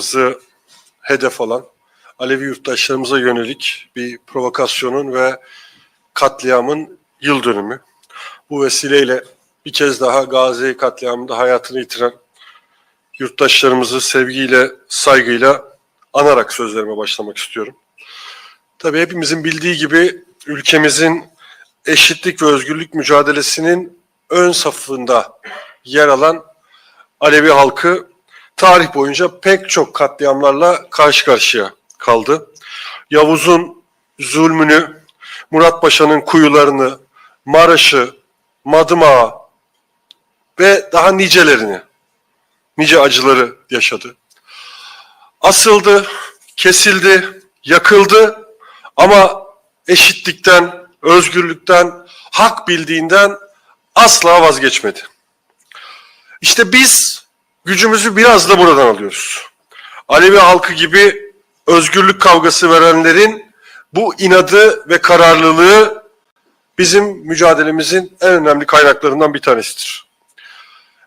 yurttaşlarımızı hedef alan, Alevi yurttaşlarımıza yönelik bir provokasyonun ve katliamın yıl dönümü. Bu vesileyle bir kez daha Gazi katliamında hayatını yitiren yurttaşlarımızı sevgiyle, saygıyla anarak sözlerime başlamak istiyorum. Tabii hepimizin bildiği gibi ülkemizin eşitlik ve özgürlük mücadelesinin ön safında yer alan Alevi halkı tarih boyunca pek çok katliamlarla karşı karşıya kaldı. Yavuz'un zulmünü, Murat Paşa'nın kuyularını, Maraş'ı, Madımağı ve daha nicelerini, nice acıları yaşadı. Asıldı, kesildi, yakıldı ama eşitlikten, özgürlükten, hak bildiğinden asla vazgeçmedi. İşte biz gücümüzü biraz da buradan alıyoruz. Alevi halkı gibi özgürlük kavgası verenlerin bu inadı ve kararlılığı bizim mücadelemizin en önemli kaynaklarından bir tanesidir.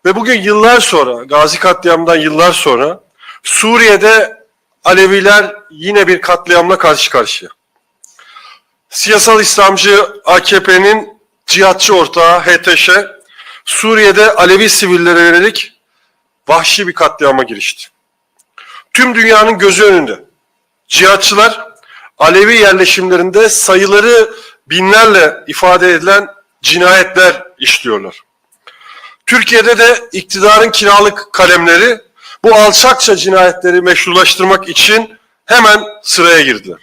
Ve bugün yıllar sonra, Gazi katliamından yıllar sonra Suriye'de Aleviler yine bir katliamla karşı karşıya. Siyasal İslamcı AKP'nin cihatçı ortağı HTŞ, Suriye'de Alevi sivillere yönelik vahşi bir katliama girişti. Tüm dünyanın gözü önünde. Cihatçılar Alevi yerleşimlerinde sayıları binlerle ifade edilen cinayetler işliyorlar. Türkiye'de de iktidarın kiralık kalemleri bu alçakça cinayetleri meşrulaştırmak için hemen sıraya girdiler.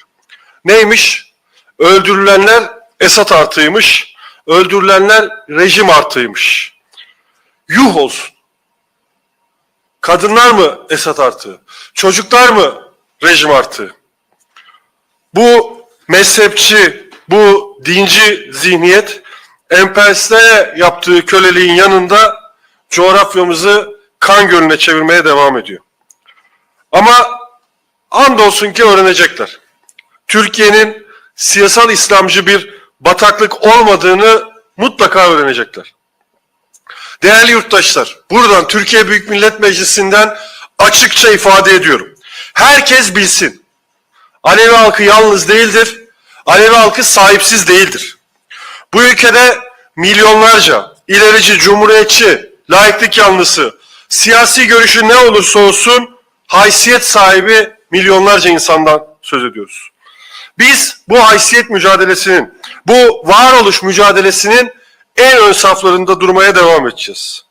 Neymiş? Öldürülenler Esat artıymış, öldürülenler rejim artıymış. Yuh olsun. Kadınlar mı Esat artığı? Çocuklar mı rejim artığı? Bu mezhepçi, bu dinci zihniyet emperyalistlere yaptığı köleliğin yanında coğrafyamızı kan gölüne çevirmeye devam ediyor. Ama andolsun ki öğrenecekler. Türkiye'nin siyasal İslamcı bir bataklık olmadığını mutlaka öğrenecekler. Değerli yurttaşlar, buradan Türkiye Büyük Millet Meclisi'nden açıkça ifade ediyorum. Herkes bilsin. Alevi halkı yalnız değildir. Alevi halkı sahipsiz değildir. Bu ülkede milyonlarca ilerici, cumhuriyetçi, laiklik yanlısı, siyasi görüşü ne olursa olsun haysiyet sahibi milyonlarca insandan söz ediyoruz. Biz bu haysiyet mücadelesinin, bu varoluş mücadelesinin en ön saflarında durmaya devam edeceğiz.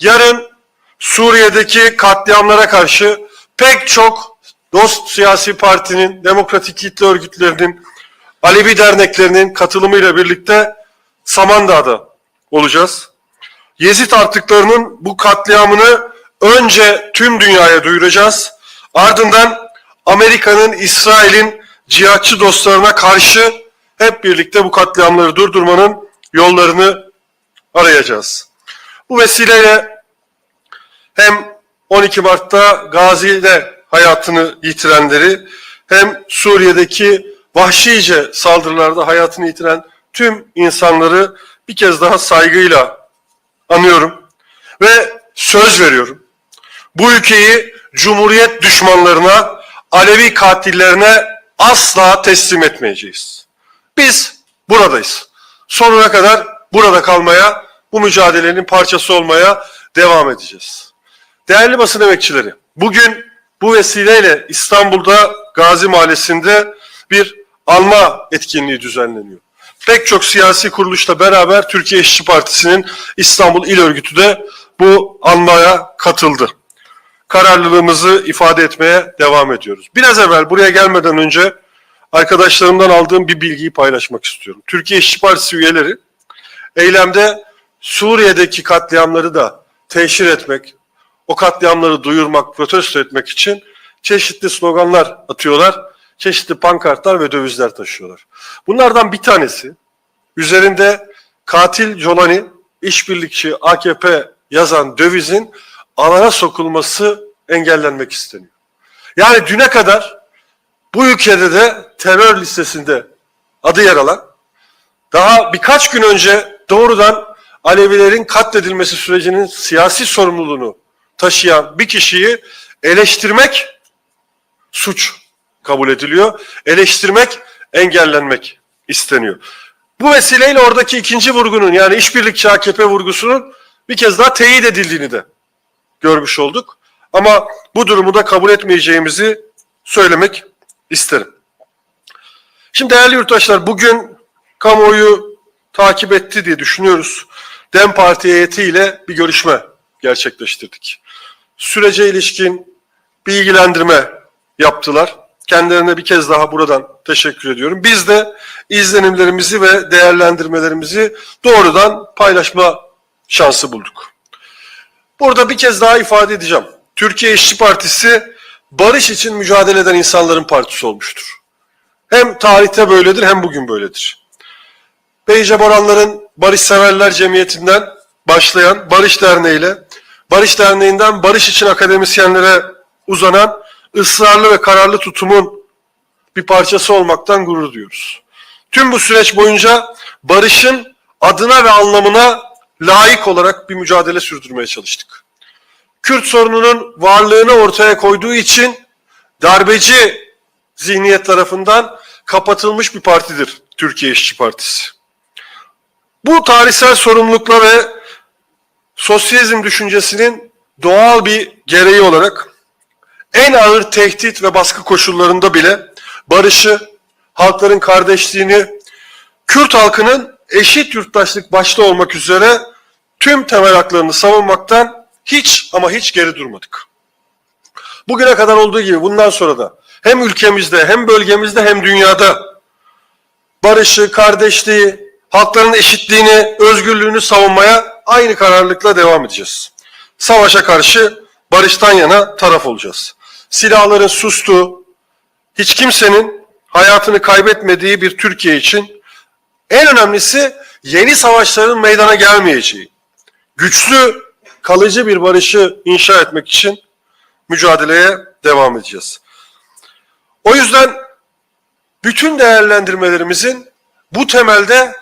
Yarın Suriye'deki katliamlara karşı pek çok dost siyasi partinin, demokratik kitle örgütlerinin, Alevi derneklerinin katılımıyla birlikte Samandağ'da olacağız. Yezid artıklarının bu katliamını önce tüm dünyaya duyuracağız. Ardından Amerika'nın, İsrail'in cihatçı dostlarına karşı hep birlikte bu katliamları durdurmanın yollarını arayacağız. Bu vesileyle hem 12 Mart'ta Gazi'de hayatını yitirenleri hem Suriye'deki vahşice saldırılarda hayatını yitiren tüm insanları bir kez daha saygıyla anıyorum ve söz veriyorum. Bu ülkeyi Cumhuriyet düşmanlarına, Alevi katillerine asla teslim etmeyeceğiz. Biz buradayız. Sonuna kadar burada kalmaya, bu mücadelenin parçası olmaya devam edeceğiz. Değerli basın emekçileri, bugün bu vesileyle İstanbul'da Gazi Mahallesi'nde bir alma etkinliği düzenleniyor. Pek çok siyasi kuruluşla beraber Türkiye İşçi Partisi'nin İstanbul İl Örgütü de bu almaya katıldı. Kararlılığımızı ifade etmeye devam ediyoruz. Biraz evvel buraya gelmeden önce arkadaşlarımdan aldığım bir bilgiyi paylaşmak istiyorum. Türkiye İşçi Partisi üyeleri eylemde Suriye'deki katliamları da teşhir etmek, o katliamları duyurmak, protesto etmek için çeşitli sloganlar atıyorlar, çeşitli pankartlar ve dövizler taşıyorlar. Bunlardan bir tanesi üzerinde katil Jolani, işbirlikçi AKP yazan dövizin alana sokulması engellenmek isteniyor. Yani düne kadar bu ülkede de terör listesinde adı yer alan, daha birkaç gün önce doğrudan Alevilerin katledilmesi sürecinin siyasi sorumluluğunu taşıyan bir kişiyi eleştirmek suç kabul ediliyor. Eleştirmek, engellenmek isteniyor. Bu vesileyle oradaki ikinci vurgunun yani işbirlikçi AKP vurgusunun bir kez daha teyit edildiğini de görmüş olduk. Ama bu durumu da kabul etmeyeceğimizi söylemek isterim. Şimdi değerli yurttaşlar bugün kamuoyu takip etti diye düşünüyoruz. DEM Parti heyetiyle bir görüşme gerçekleştirdik. Sürece ilişkin bilgilendirme yaptılar. Kendilerine bir kez daha buradan teşekkür ediyorum. Biz de izlenimlerimizi ve değerlendirmelerimizi doğrudan paylaşma şansı bulduk. Burada bir kez daha ifade edeceğim. Türkiye İşçi Partisi barış için mücadele eden insanların partisi olmuştur. Hem tarihte böyledir hem bugün böyledir. Beyce Boranların Barış Severler Cemiyeti'nden başlayan Barış Derneği ile Barış Derneği'nden Barış için akademisyenlere uzanan ısrarlı ve kararlı tutumun bir parçası olmaktan gurur duyuyoruz. Tüm bu süreç boyunca barışın adına ve anlamına layık olarak bir mücadele sürdürmeye çalıştık. Kürt sorununun varlığını ortaya koyduğu için darbeci zihniyet tarafından kapatılmış bir partidir Türkiye İşçi Partisi. Bu tarihsel sorumlulukla ve sosyalizm düşüncesinin doğal bir gereği olarak en ağır tehdit ve baskı koşullarında bile barışı, halkların kardeşliğini, Kürt halkının eşit yurttaşlık başta olmak üzere tüm temel haklarını savunmaktan hiç ama hiç geri durmadık. Bugüne kadar olduğu gibi bundan sonra da hem ülkemizde hem bölgemizde hem dünyada barışı, kardeşliği, halkların eşitliğini, özgürlüğünü savunmaya aynı kararlılıkla devam edeceğiz. Savaşa karşı barıştan yana taraf olacağız. Silahların sustuğu, hiç kimsenin hayatını kaybetmediği bir Türkiye için en önemlisi yeni savaşların meydana gelmeyeceği, güçlü, kalıcı bir barışı inşa etmek için mücadeleye devam edeceğiz. O yüzden bütün değerlendirmelerimizin bu temelde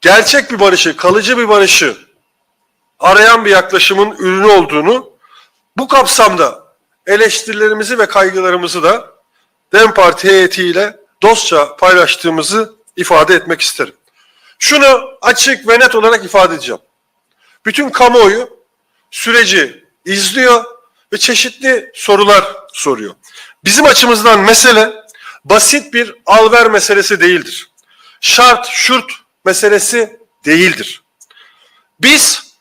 gerçek bir barışı, kalıcı bir barışı arayan bir yaklaşımın ürünü olduğunu bu kapsamda eleştirilerimizi ve kaygılarımızı da DEM Parti heyetiyle dostça paylaştığımızı ifade etmek isterim. Şunu açık ve net olarak ifade edeceğim. Bütün kamuoyu süreci izliyor ve çeşitli sorular soruyor. Bizim açımızdan mesele basit bir alver meselesi değildir. Şart, şurt meselesi değildir. Biz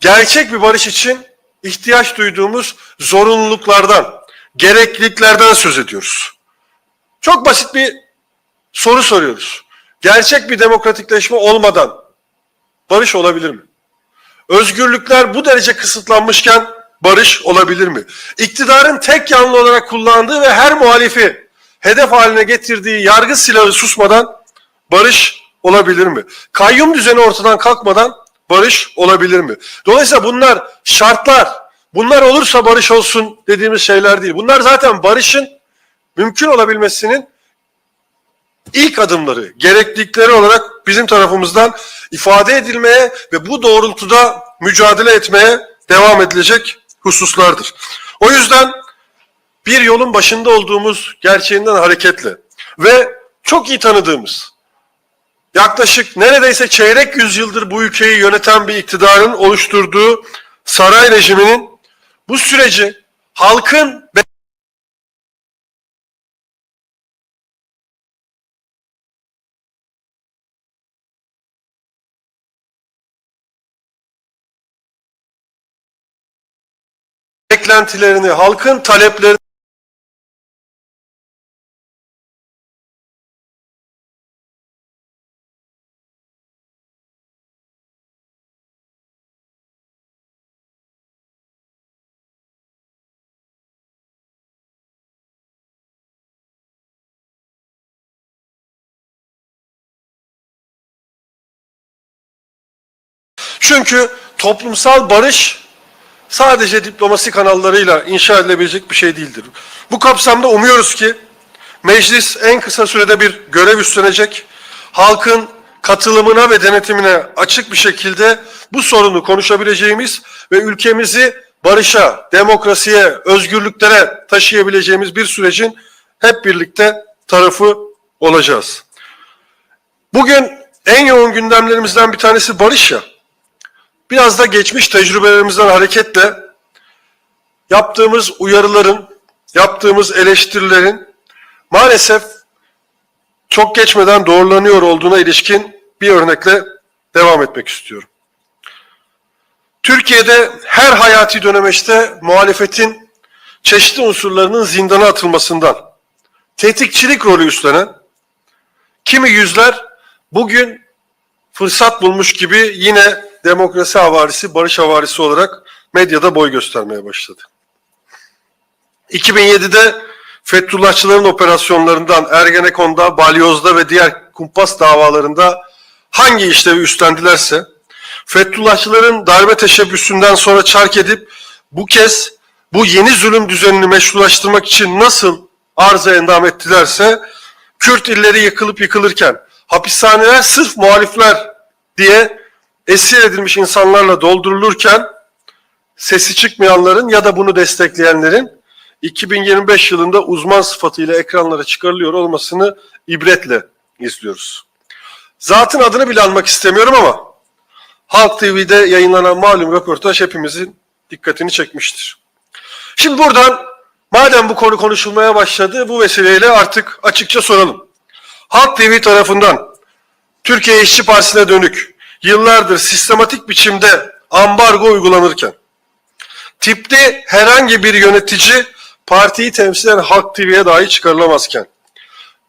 gerçek bir barış için ihtiyaç duyduğumuz zorunluluklardan, gerekliliklerden söz ediyoruz. Çok basit bir soru soruyoruz. Gerçek bir demokratikleşme olmadan barış olabilir mi? Özgürlükler bu derece kısıtlanmışken barış olabilir mi? İktidarın tek yanlı olarak kullandığı ve her muhalifi hedef haline getirdiği yargı silahı susmadan barış olabilir mi? Kayyum düzeni ortadan kalkmadan barış olabilir mi? Dolayısıyla bunlar şartlar. Bunlar olursa barış olsun dediğimiz şeyler değil. Bunlar zaten barışın mümkün olabilmesinin ilk adımları, gereklilikleri olarak bizim tarafımızdan ifade edilmeye ve bu doğrultuda mücadele etmeye devam edilecek hususlardır. O yüzden bir yolun başında olduğumuz gerçeğinden hareketle ve çok iyi tanıdığımız, yaklaşık neredeyse çeyrek yüzyıldır bu ülkeyi yöneten bir iktidarın oluşturduğu saray rejiminin bu süreci halkın beklentilerini, halkın taleplerini Çünkü toplumsal barış sadece diplomasi kanallarıyla inşa edilebilecek bir şey değildir. Bu kapsamda umuyoruz ki meclis en kısa sürede bir görev üstlenecek. Halkın katılımına ve denetimine açık bir şekilde bu sorunu konuşabileceğimiz ve ülkemizi barışa, demokrasiye, özgürlüklere taşıyabileceğimiz bir sürecin hep birlikte tarafı olacağız. Bugün en yoğun gündemlerimizden bir tanesi barış ya. Biraz da geçmiş tecrübelerimizden hareketle yaptığımız uyarıların, yaptığımız eleştirilerin maalesef çok geçmeden doğrulanıyor olduğuna ilişkin bir örnekle devam etmek istiyorum. Türkiye'de her hayati dönemeçte muhalefetin çeşitli unsurlarının zindana atılmasından tetikçilik rolü üstlenen kimi yüzler bugün fırsat bulmuş gibi yine demokrasi havarisi, barış havarisi olarak medyada boy göstermeye başladı. 2007'de Fethullahçıların operasyonlarından Ergenekon'da, Balyoz'da ve diğer kumpas davalarında hangi işlevi üstlendilerse Fethullahçıların darbe teşebbüsünden sonra çark edip bu kez bu yeni zulüm düzenini meşrulaştırmak için nasıl arıza endam ettilerse Kürt illeri yıkılıp yıkılırken hapishaneler sırf muhalifler diye esir edilmiş insanlarla doldurulurken sesi çıkmayanların ya da bunu destekleyenlerin 2025 yılında uzman sıfatıyla ekranlara çıkarılıyor olmasını ibretle izliyoruz. Zatın adını bile almak istemiyorum ama Halk TV'de yayınlanan malum röportaj hepimizin dikkatini çekmiştir. Şimdi buradan madem bu konu konuşulmaya başladı bu vesileyle artık açıkça soralım. Halk TV tarafından Türkiye İşçi Partisi'ne dönük yıllardır sistematik biçimde ambargo uygulanırken tipte herhangi bir yönetici partiyi temsil eden Halk TV'ye dahi çıkarılamazken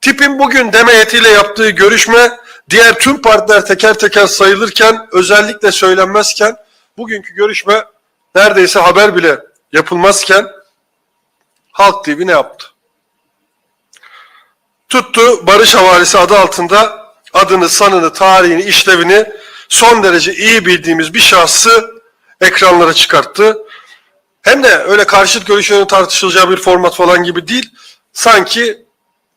tipin bugün deme heyetiyle yaptığı görüşme diğer tüm partiler teker teker sayılırken özellikle söylenmezken bugünkü görüşme neredeyse haber bile yapılmazken Halk TV ne yaptı? Tuttu Barış Havarisi adı altında adını, sanını, tarihini, işlevini son derece iyi bildiğimiz bir şahsı ekranlara çıkarttı. Hem de öyle karşıt görüşlerin tartışılacağı bir format falan gibi değil, sanki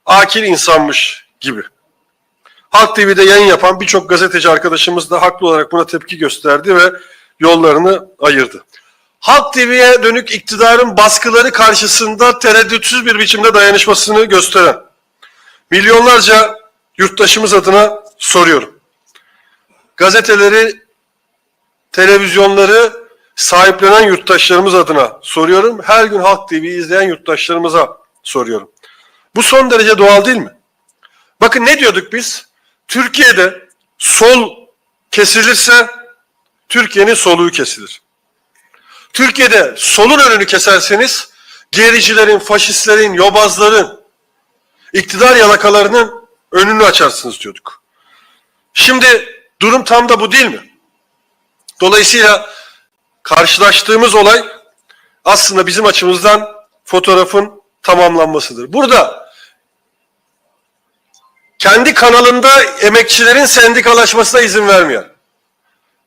akil insanmış gibi. Halk TV'de yayın yapan birçok gazeteci arkadaşımız da haklı olarak buna tepki gösterdi ve yollarını ayırdı. Halk TV'ye dönük iktidarın baskıları karşısında tereddütsüz bir biçimde dayanışmasını gösteren milyonlarca yurttaşımız adına soruyorum. Gazeteleri, televizyonları sahiplenen yurttaşlarımız adına soruyorum. Her gün Halk TV'yi izleyen yurttaşlarımıza soruyorum. Bu son derece doğal değil mi? Bakın ne diyorduk biz? Türkiye'de sol kesilirse Türkiye'nin soluğu kesilir. Türkiye'de solun önünü keserseniz gericilerin, faşistlerin, yobazların, iktidar yalakalarının önünü açarsınız diyorduk. Şimdi durum tam da bu değil mi? Dolayısıyla karşılaştığımız olay aslında bizim açımızdan fotoğrafın tamamlanmasıdır. Burada kendi kanalında emekçilerin sendikalaşmasına izin vermeyen,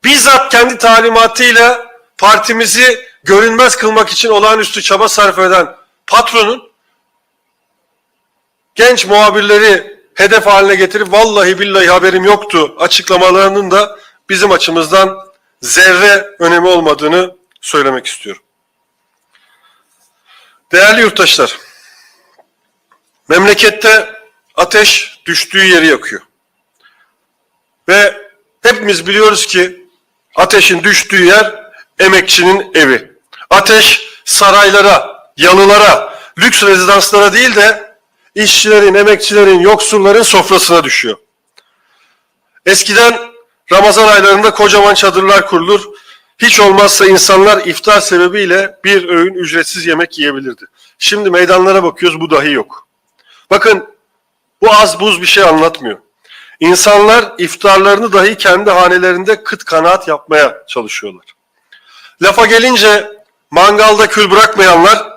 bizzat kendi talimatıyla partimizi görünmez kılmak için olağanüstü çaba sarf eden patronun genç muhabirleri hedef haline getirip vallahi billahi haberim yoktu açıklamalarının da bizim açımızdan zerre önemi olmadığını söylemek istiyorum. Değerli yurttaşlar, memlekette ateş düştüğü yeri yakıyor. Ve hepimiz biliyoruz ki ateşin düştüğü yer emekçinin evi. Ateş saraylara, yalılara, lüks rezidanslara değil de işçilerin, emekçilerin, yoksulların sofrasına düşüyor. Eskiden Ramazan aylarında kocaman çadırlar kurulur. Hiç olmazsa insanlar iftar sebebiyle bir öğün ücretsiz yemek yiyebilirdi. Şimdi meydanlara bakıyoruz bu dahi yok. Bakın bu az buz bir şey anlatmıyor. İnsanlar iftarlarını dahi kendi hanelerinde kıt kanaat yapmaya çalışıyorlar. Lafa gelince mangalda kül bırakmayanlar,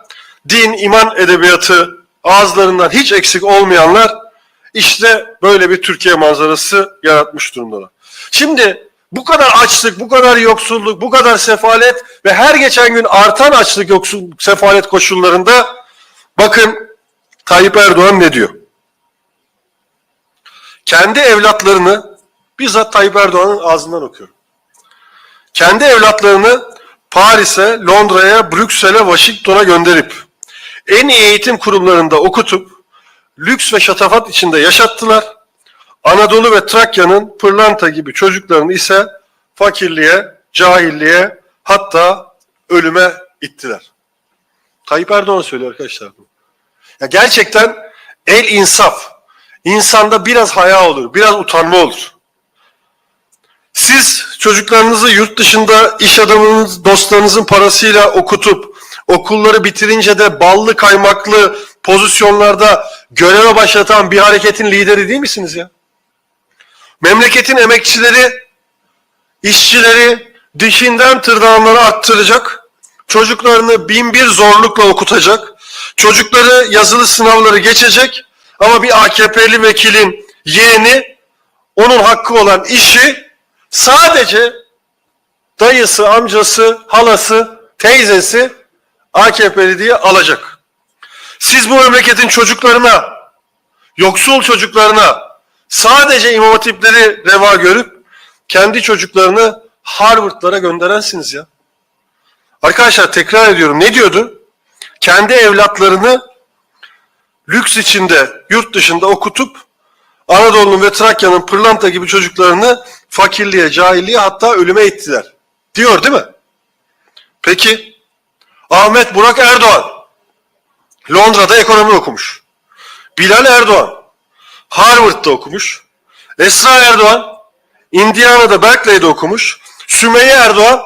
din, iman edebiyatı ağızlarından hiç eksik olmayanlar işte böyle bir Türkiye manzarası yaratmış durumdalar. Şimdi bu kadar açlık, bu kadar yoksulluk, bu kadar sefalet ve her geçen gün artan açlık, yoksulluk, sefalet koşullarında bakın Tayyip Erdoğan ne diyor? Kendi evlatlarını bizzat Tayyip Erdoğan'ın ağzından okuyorum. Kendi evlatlarını Paris'e, Londra'ya, Brüksel'e, Washington'a gönderip en iyi eğitim kurumlarında okutup lüks ve şatafat içinde yaşattılar. Anadolu ve Trakya'nın pırlanta gibi çocuklarını ise fakirliğe, cahilliğe hatta ölüme ittiler. Tayyip Erdoğan söylüyor arkadaşlar. Ya gerçekten el insaf. İnsanda biraz haya olur, biraz utanma olur. Siz çocuklarınızı yurt dışında iş adamınız, dostlarınızın parasıyla okutup okulları bitirince de ballı kaymaklı pozisyonlarda göreve başlatan bir hareketin lideri değil misiniz ya? Memleketin emekçileri, işçileri dişinden tırnağına attıracak, çocuklarını bin bir zorlukla okutacak, çocukları yazılı sınavları geçecek ama bir AKP'li vekilin yeğeni onun hakkı olan işi sadece dayısı, amcası, halası, teyzesi AKP'li diye alacak. Siz bu memleketin çocuklarına, yoksul çocuklarına sadece imam hatipleri reva görüp kendi çocuklarını Harvard'lara gönderensiniz ya. Arkadaşlar tekrar ediyorum ne diyordu? Kendi evlatlarını lüks içinde, yurt dışında okutup Anadolu'nun ve Trakya'nın pırlanta gibi çocuklarını fakirliğe, cahilliğe hatta ölüme ittiler. Diyor değil mi? Peki Ahmet Burak Erdoğan Londra'da ekonomi okumuş. Bilal Erdoğan Harvard'da okumuş. Esra Erdoğan Indiana'da Berkeley'de okumuş. Sümeyye Erdoğan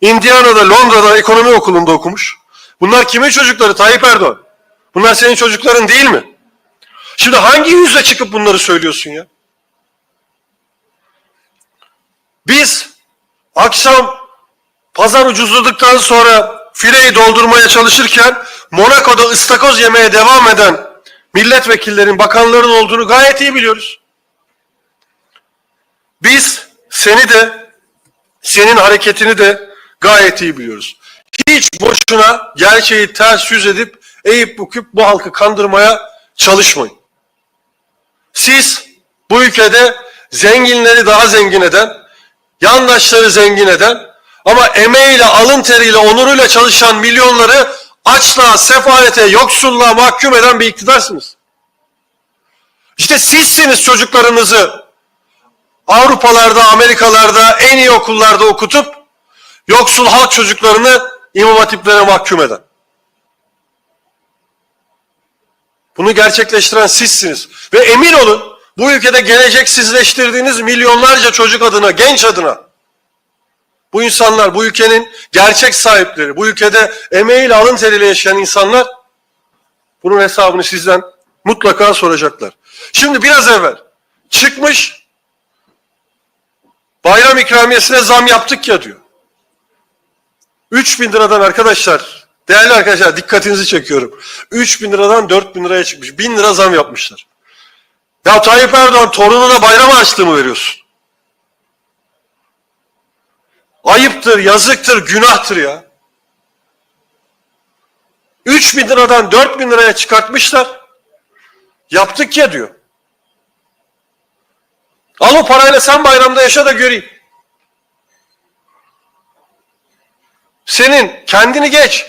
Indiana'da Londra'da ekonomi okulunda okumuş. Bunlar kimin çocukları Tayyip Erdoğan? Bunlar senin çocukların değil mi? Şimdi hangi yüzle çıkıp bunları söylüyorsun ya? Biz akşam pazar ucuzladıktan sonra fileyi doldurmaya çalışırken Monaco'da ıstakoz yemeye devam eden milletvekillerin, bakanların olduğunu gayet iyi biliyoruz. Biz seni de, senin hareketini de gayet iyi biliyoruz. Hiç boşuna gerçeği ters yüz edip eğip büküp bu halkı kandırmaya çalışmayın. Siz bu ülkede zenginleri daha zengin eden, yandaşları zengin eden ama emeğiyle, alın teriyle, onuruyla çalışan milyonları açlığa, sefalete, yoksulluğa mahkum eden bir iktidarsınız. İşte sizsiniz çocuklarınızı Avrupalarda, Amerikalarda, en iyi okullarda okutup yoksul halk çocuklarını imam hatiplere mahkum eden. Bunu gerçekleştiren sizsiniz. Ve emin olun bu ülkede geleceksizleştirdiğiniz milyonlarca çocuk adına, genç adına bu insanlar, bu ülkenin gerçek sahipleri, bu ülkede emeğiyle alın teriyle yaşayan insanlar bunun hesabını sizden mutlaka soracaklar. Şimdi biraz evvel çıkmış bayram ikramiyesine zam yaptık ya diyor. 3 bin liradan arkadaşlar, değerli arkadaşlar dikkatinizi çekiyorum. 3 bin liradan 4 bin liraya çıkmış. 1000 lira zam yapmışlar. Ya Tayyip Erdoğan torununa bayram harçlığı mı veriyorsun? Ayıptır, yazıktır, günahtır ya. 3 bin liradan 4 bin liraya çıkartmışlar. Yaptık ya diyor. Al o parayla sen bayramda yaşa da göreyim. Senin kendini geç.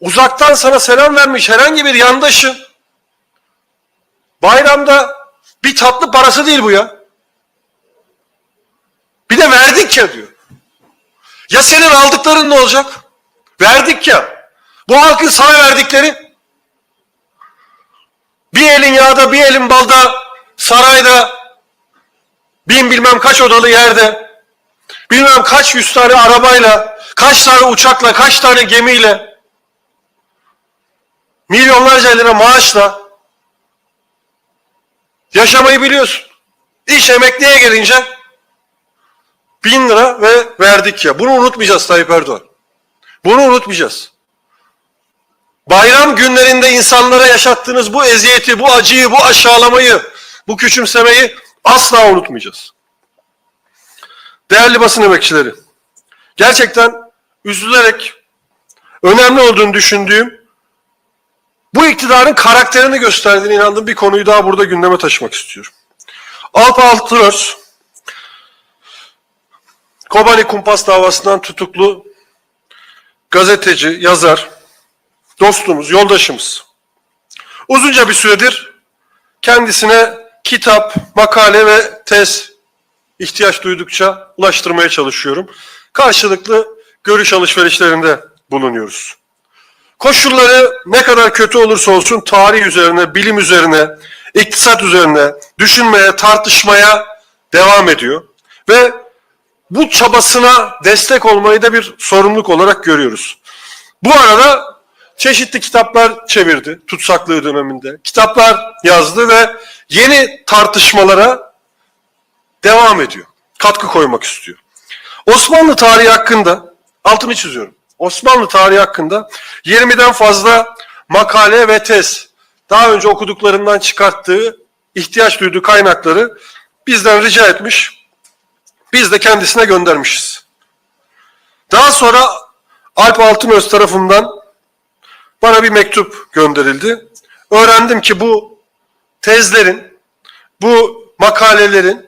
Uzaktan sana selam vermiş herhangi bir yandaşın. Bayramda bir tatlı parası değil bu ya. Bir de verdik ya diyor. Ya senin aldıkların ne olacak? Verdik ya. Bu halkın sana verdikleri bir elin yağda bir elin balda sarayda bin bilmem kaç odalı yerde bilmem kaç yüz tane arabayla kaç tane uçakla kaç tane gemiyle milyonlarca lira maaşla yaşamayı biliyorsun. İş emekliye gelince bin lira ve verdik ya. Bunu unutmayacağız Tayyip Erdoğan. Bunu unutmayacağız. Bayram günlerinde insanlara yaşattığınız bu eziyeti, bu acıyı, bu aşağılamayı, bu küçümsemeyi asla unutmayacağız. Değerli basın emekçileri, gerçekten üzülerek önemli olduğunu düşündüğüm bu iktidarın karakterini gösterdiğine inandığım bir konuyu daha burada gündeme taşımak istiyorum. Alp Altıros, Kobani Kumpas davasından tutuklu gazeteci, yazar, dostumuz, yoldaşımız. Uzunca bir süredir kendisine kitap, makale ve tez ihtiyaç duydukça ulaştırmaya çalışıyorum. Karşılıklı görüş alışverişlerinde bulunuyoruz. Koşulları ne kadar kötü olursa olsun tarih üzerine, bilim üzerine, iktisat üzerine düşünmeye, tartışmaya devam ediyor. Ve bu çabasına destek olmayı da bir sorumluluk olarak görüyoruz. Bu arada çeşitli kitaplar çevirdi tutsaklığı döneminde. Kitaplar yazdı ve yeni tartışmalara devam ediyor. Katkı koymak istiyor. Osmanlı tarihi hakkında altını çiziyorum. Osmanlı tarihi hakkında 20'den fazla makale ve tez daha önce okuduklarından çıkarttığı ihtiyaç duyduğu kaynakları bizden rica etmiş. Biz de kendisine göndermişiz. Daha sonra Alp Altınöz tarafından bana bir mektup gönderildi. Öğrendim ki bu tezlerin, bu makalelerin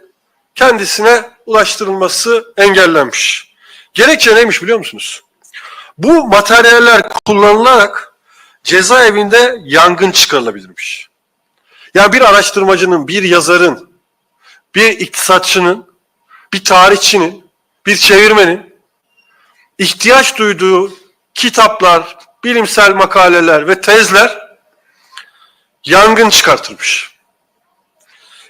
kendisine ulaştırılması engellenmiş. Gerekçe neymiş biliyor musunuz? Bu materyaller kullanılarak cezaevinde yangın çıkarılabilirmiş. Ya bir araştırmacının, bir yazarın, bir iktisatçının, bir tarihçinin, bir çevirmenin ihtiyaç duyduğu kitaplar, bilimsel makaleler ve tezler yangın çıkartırmış.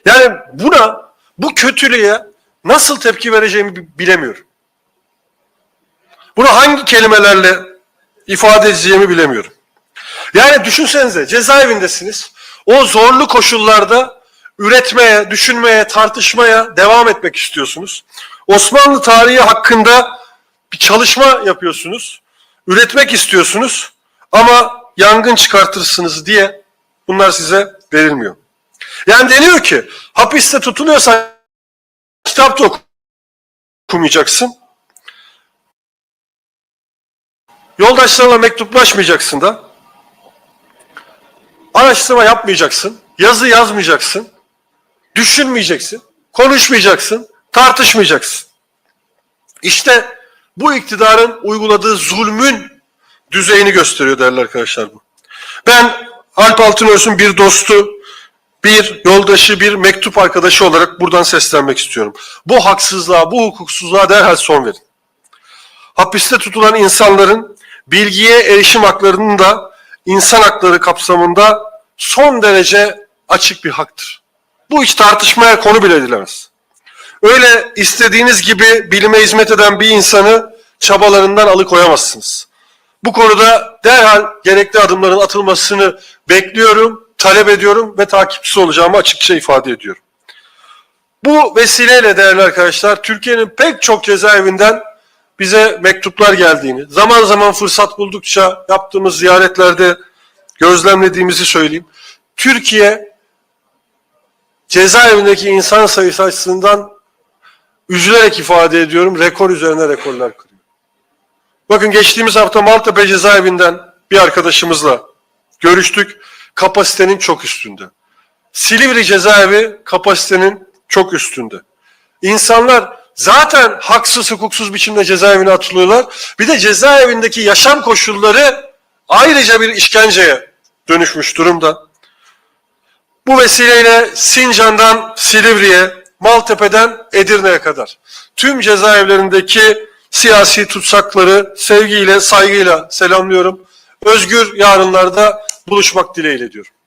Yani buna, bu kötülüğe nasıl tepki vereceğimi bi- bilemiyorum. Bunu hangi kelimelerle ifade edeceğimi bilemiyorum. Yani düşünsenize cezaevindesiniz. O zorlu koşullarda üretmeye, düşünmeye, tartışmaya devam etmek istiyorsunuz. Osmanlı tarihi hakkında bir çalışma yapıyorsunuz. Üretmek istiyorsunuz ama yangın çıkartırsınız diye bunlar size verilmiyor. Yani deniyor ki hapiste tutuluyorsan kitap da okumayacaksın. Yoldaşlarla mektuplaşmayacaksın da. Araştırma yapmayacaksın. Yazı yazmayacaksın. Düşünmeyeceksin. Konuşmayacaksın. Tartışmayacaksın. İşte bu iktidarın uyguladığı zulmün düzeyini gösteriyor değerli arkadaşlar bu. Ben Alp Altınöz'ün bir dostu, bir yoldaşı, bir mektup arkadaşı olarak buradan seslenmek istiyorum. Bu haksızlığa, bu hukuksuzluğa derhal son verin. Hapiste tutulan insanların bilgiye erişim haklarının da insan hakları kapsamında son derece açık bir haktır. Bu hiç tartışmaya konu bile edilemez. Öyle istediğiniz gibi bilime hizmet eden bir insanı çabalarından alıkoyamazsınız. Bu konuda derhal gerekli adımların atılmasını bekliyorum, talep ediyorum ve takipçisi olacağımı açıkça ifade ediyorum. Bu vesileyle değerli arkadaşlar Türkiye'nin pek çok cezaevinden bize mektuplar geldiğini, zaman zaman fırsat buldukça yaptığımız ziyaretlerde gözlemlediğimizi söyleyeyim. Türkiye cezaevindeki insan sayısı açısından üzülerek ifade ediyorum rekor üzerine rekorlar kırıyor. Bakın geçtiğimiz hafta Maltepe cezaevinden bir arkadaşımızla görüştük. Kapasitenin çok üstünde. Silivri cezaevi kapasitenin çok üstünde. İnsanlar zaten haksız hukuksuz biçimde cezaevine atılıyorlar. Bir de cezaevindeki yaşam koşulları ayrıca bir işkenceye dönüşmüş durumda. Bu vesileyle Sincan'dan Silivri'ye, Maltepe'den Edirne'ye kadar tüm cezaevlerindeki siyasi tutsakları sevgiyle, saygıyla selamlıyorum. Özgür yarınlarda buluşmak dileğiyle diyorum.